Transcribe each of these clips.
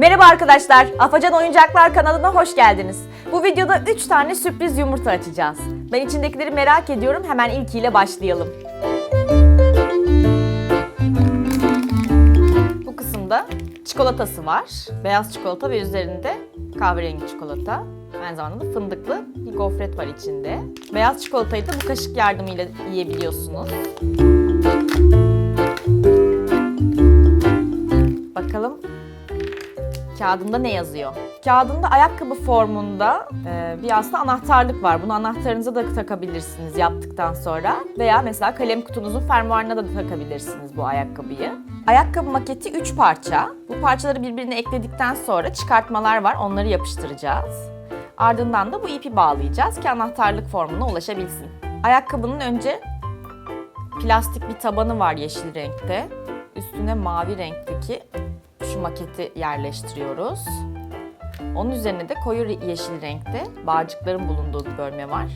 Merhaba arkadaşlar, Afacan Oyuncaklar kanalına hoş geldiniz. Bu videoda 3 tane sürpriz yumurta açacağız. Ben içindekileri merak ediyorum, hemen ilkiyle başlayalım. Bu kısımda çikolatası var. Beyaz çikolata ve üzerinde kahverengi çikolata. Aynı zamanda da fındıklı bir gofret var içinde. Beyaz çikolatayı da bu kaşık yardımıyla yiyebiliyorsunuz. Kağıdında ne yazıyor? Kağıdında ayakkabı formunda e, bir aslında anahtarlık var. Bunu anahtarınıza da takabilirsiniz yaptıktan sonra. Veya mesela kalem kutunuzun fermuarına da takabilirsiniz bu ayakkabıyı. Ayakkabı maketi 3 parça. Bu parçaları birbirine ekledikten sonra çıkartmalar var. Onları yapıştıracağız. Ardından da bu ipi bağlayacağız ki anahtarlık formuna ulaşabilsin. Ayakkabının önce plastik bir tabanı var yeşil renkte. Üstüne mavi renkteki şu maketi yerleştiriyoruz. Onun üzerine de koyu yeşil renkte bağcıkların bulunduğu bir bölme var.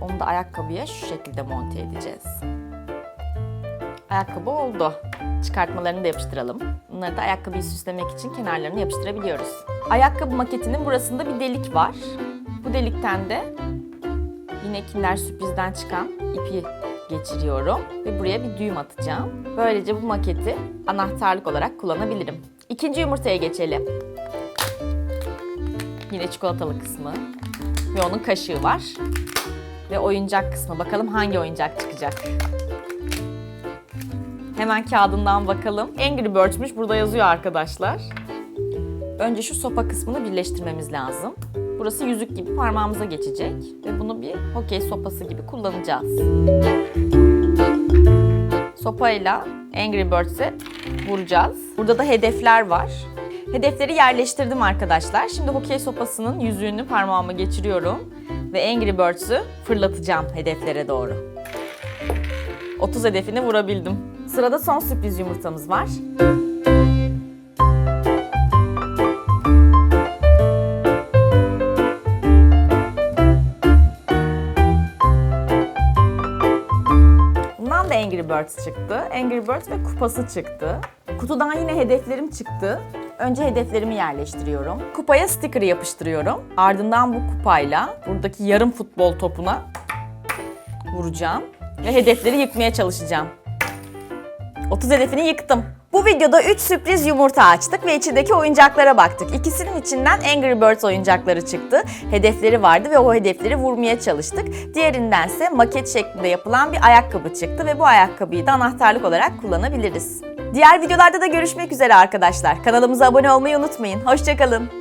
Onu da ayakkabıya şu şekilde monte edeceğiz. Ayakkabı oldu. Çıkartmalarını da yapıştıralım. Bunları da ayakkabıyı süslemek için kenarlarını yapıştırabiliyoruz. Ayakkabı maketinin burasında bir delik var. Bu delikten de yine Kinder sürprizden çıkan ipi geçiriyorum ve buraya bir düğüm atacağım. Böylece bu maketi anahtarlık olarak kullanabilirim. İkinci yumurtaya geçelim. Yine çikolatalı kısmı ve onun kaşığı var. Ve oyuncak kısmı. Bakalım hangi oyuncak çıkacak. Hemen kağıdından bakalım. Angry Birds'müş. Burada yazıyor arkadaşlar. Önce şu sopa kısmını birleştirmemiz lazım. Burası yüzük gibi parmağımıza geçecek ve bunu bir hokey sopası gibi kullanacağız. Sopayla Angry Birds'e vuracağız. Burada da hedefler var. Hedefleri yerleştirdim arkadaşlar. Şimdi hokey sopasının yüzüğünü parmağıma geçiriyorum ve Angry Birds'ü fırlatacağım hedeflere doğru. 30 hedefini vurabildim. Sırada son sürpriz yumurtamız var. Angry Birds çıktı. Angry Birds ve kupası çıktı. Kutudan yine hedeflerim çıktı. Önce hedeflerimi yerleştiriyorum. Kupaya sticker yapıştırıyorum. Ardından bu kupayla buradaki yarım futbol topuna vuracağım. Ve hedefleri yıkmaya çalışacağım. 30 hedefini yıktım. Bu videoda 3 sürpriz yumurta açtık ve içindeki oyuncaklara baktık. İkisinin içinden Angry Birds oyuncakları çıktı. Hedefleri vardı ve o hedefleri vurmaya çalıştık. Diğerindense maket şeklinde yapılan bir ayakkabı çıktı ve bu ayakkabıyı da anahtarlık olarak kullanabiliriz. Diğer videolarda da görüşmek üzere arkadaşlar. Kanalımıza abone olmayı unutmayın. Hoşçakalın.